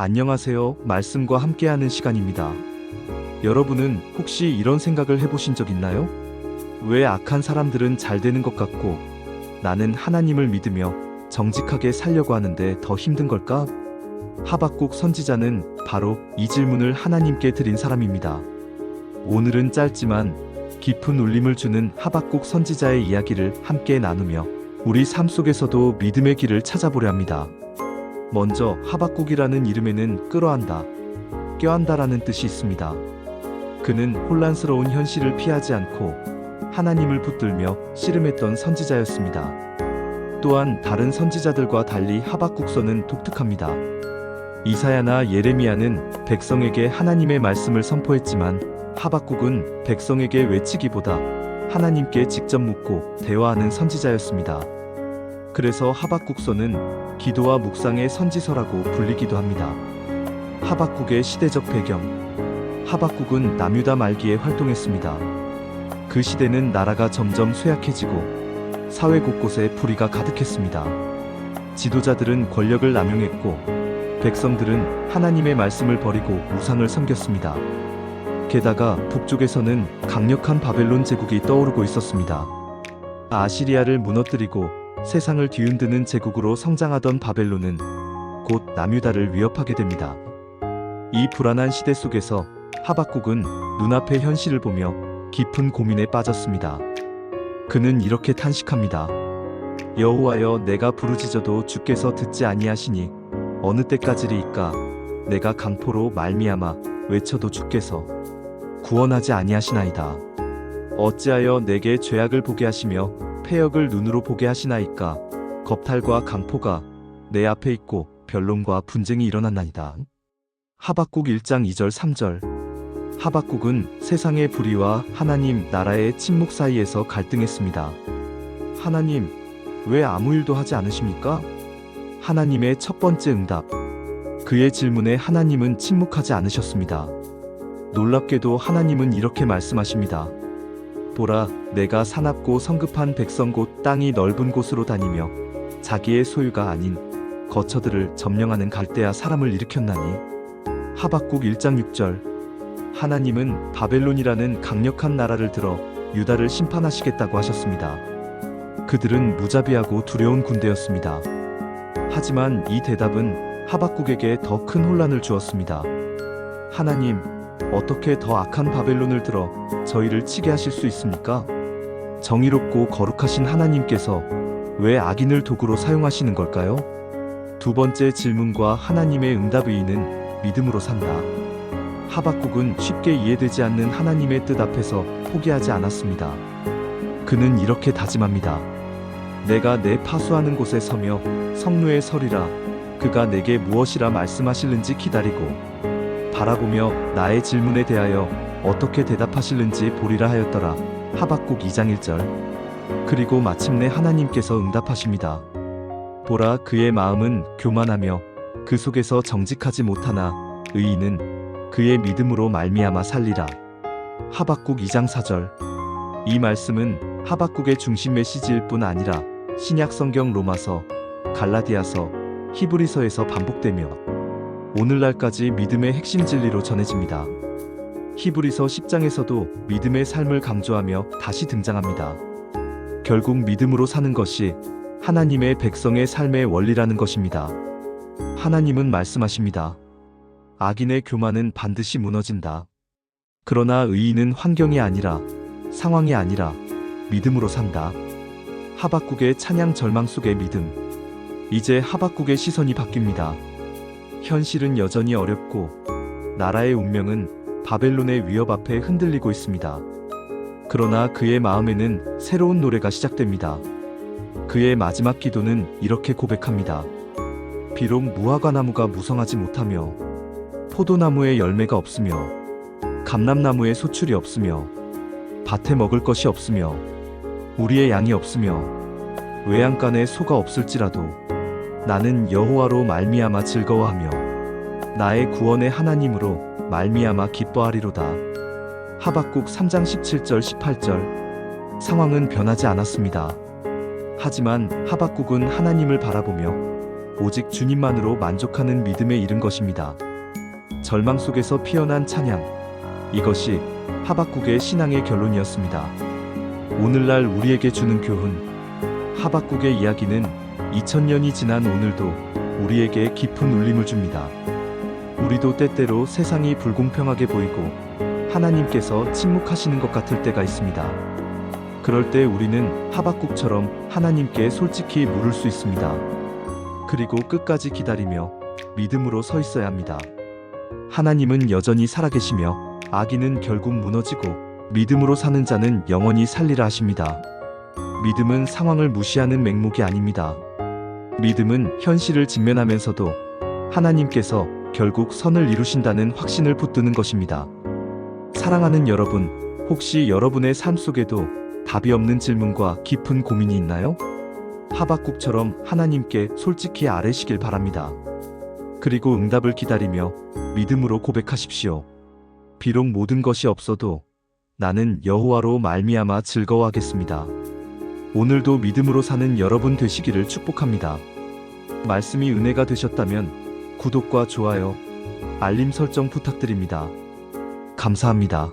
안녕하세요. 말씀과 함께하는 시간입니다. 여러분은 혹시 이런 생각을 해보신 적 있나요? 왜 악한 사람들은 잘 되는 것 같고 나는 하나님을 믿으며 정직하게 살려고 하는데 더 힘든 걸까? 하박국 선지자는 바로 이 질문을 하나님께 드린 사람입니다. 오늘은 짧지만 깊은 울림을 주는 하박국 선지자의 이야기를 함께 나누며 우리 삶 속에서도 믿음의 길을 찾아보려 합니다. 먼저 하박국이라는 이름에는 끌어안다, 껴안다라는 뜻이 있습니다. 그는 혼란스러운 현실을 피하지 않고 하나님을 붙들며 씨름했던 선지자였습니다. 또한 다른 선지자들과 달리 하박국서는 독특합니다. 이사야나 예레미야는 백성에게 하나님의 말씀을 선포했지만 하박국은 백성에게 외치기보다 하나님께 직접 묻고 대화하는 선지자였습니다. 그래서 하박국서는 기도와 묵상의 선지서라고 불리기도 합니다. 하박국의 시대적 배경 하박국은 남유다 말기에 활동했습니다. 그 시대는 나라가 점점 쇠약해지고 사회 곳곳에 불의가 가득했습니다. 지도자들은 권력을 남용했고 백성들은 하나님의 말씀을 버리고 우상을 섬겼습니다. 게다가 북쪽에서는 강력한 바벨론 제국이 떠오르고 있었습니다. 아시리아를 무너뜨리고 세상을 뒤흔드는 제국으로 성장하던 바벨론은 곧 남유다를 위협하게 됩니다. 이 불안한 시대 속에서 하박국은 눈앞의 현실을 보며 깊은 고민에 빠졌습니다. 그는 이렇게 탄식합니다. 여호와여 내가 부르짖어도 주께서 듣지 아니하시니 어느 때까지리이까 내가 강포로 말미암아 외쳐도 주께서 구원하지 아니하시나이다. 어찌하여 내게 죄악을 보게 하시며 폐역을 눈으로 보게 하시나이까 겁탈과 강포가 내 앞에 있고 변론과 분쟁이 일어났나이다. 하박국 1장 2절 3절 하박국은 세상의 불의와 하나님 나라의 침묵 사이에서 갈등했습니다. 하나님, 왜 아무 일도 하지 않으십니까? 하나님의 첫 번째 응답. 그의 질문에 하나님은 침묵하지 않으셨습니다. 놀랍게도 하나님은 이렇게 말씀하십니다. 보라, 내가 사납고 성급한 백성 곧 땅이 넓은 곳으로 다니며 자기의 소유가 아닌 거처들을 점령하는 갈대아 사람을 일으켰나니. 하박국 1장 6절. 하나님은 바벨론이라는 강력한 나라를 들어 유다를 심판하시겠다고 하셨습니다. 그들은 무자비하고 두려운 군대였습니다. 하지만 이 대답은 하박국에게 더 큰 혼란을 주었습니다. 하나님, 어떻게 더 악한 바벨론을 들어 저희를 치게 하실 수 있습니까? 정의롭고 거룩하신 하나님께서 왜 악인을 도구로 사용하시는 걸까요? 두 번째 질문과 하나님의 응답 의의는 믿음으로 산다. 하박국은 쉽게 이해되지 않는 하나님의 뜻 앞에서 포기하지 않았습니다. 그는 이렇게 다짐합니다. 내가 내 파수하는 곳에 서며 성루에 서리라. 그가 내게 무엇이라 말씀하실는지 기다리고 바라보며 나의 질문에 대하여 어떻게 대답하실는지 보리라 하였더라. 하박국 2장 1절. 그리고 마침내 하나님께서 응답하십니다. 보라 그의 마음은 교만하며 그 속에서 정직하지 못하나 의인은 그의 믿음으로 말미암아 살리라. 하박국 2장 4절. 이 말씀은 하박국의 중심 메시지일 뿐 아니라 신약 성경 로마서, 갈라디아서, 히브리서에서 반복되며 오늘날까지 믿음의 핵심 진리로 전해집니다. 히브리서 10장에서도 믿음의 삶을 강조하며 다시 등장합니다. 결국 믿음으로 사는 것이 하나님의 백성의 삶의 원리라는 것입니다. 하나님은 말씀하십니다. 악인의 교만은 반드시 무너진다. 그러나 의인은 환경이 아니라 상황이 아니라 믿음으로 산다. 하박국의 찬양 절망 속의 믿음. 이제 하박국의 시선이 바뀝니다. 현실은 여전히 어렵고 나라의 운명은 바벨론의 위협 앞에 흔들리고 있습니다. 그러나 그의 마음에는 새로운 노래가 시작됩니다. 그의 마지막 기도는 이렇게 고백합니다. 비록 무화과 나무가 무성하지 못하며 포도나무에 열매가 없으며 감람나무에 소출이 없으며 밭에 먹을 것이 없으며 우리의 양이 없으며 외양간에 소가 없을지라도 나는 여호와로 말미암아 즐거워하며 나의 구원의 하나님으로 말미암아 기뻐하리로다. 하박국 3장 17절 18절 상황은 변하지 않았습니다. 하지만 하박국은 하나님을 바라보며 오직 주님만으로 만족하는 믿음에 이른 것입니다. 절망 속에서 피어난 찬양. 이것이 하박국의 신앙의 결론이었습니다. 오늘날 우리에게 주는 교훈. 하박국의 이야기는 2000년이 지난 오늘도 우리에게 깊은 울림을 줍니다. 우리도 때때로 세상이 불공평하게 보이고 하나님께서 침묵하시는 것 같을 때가 있습니다. 그럴 때 우리는 하박국처럼 하나님께 솔직히 물을 수 있습니다. 그리고 끝까지 기다리며 믿음으로 서 있어야 합니다. 하나님은 여전히 살아계시며 악인은 결국 무너지고 믿음으로 사는 자는 영원히 살리라 하십니다. 믿음은 상황을 무시하는 맹목이 아닙니다. 믿음은 현실을 직면하면서도 하나님께서 결국 선을 이루신다는 확신을 붙드는 것입니다. 사랑하는 여러분, 혹시 여러분의 삶 속에도 답이 없는 질문과 깊은 고민이 있나요? 하박국처럼 하나님께 솔직히 아뢰시길 바랍니다. 그리고 응답을 기다리며 믿음으로 고백하십시오. 비록 모든 것이 없어도 나는 여호와로 말미암아 즐거워하겠습니다. 오늘도 믿음으로 사는 여러분 되시기를 축복합니다. 말씀이 은혜가 되셨다면 구독과 좋아요, 알림 설정 부탁드립니다. 감사합니다.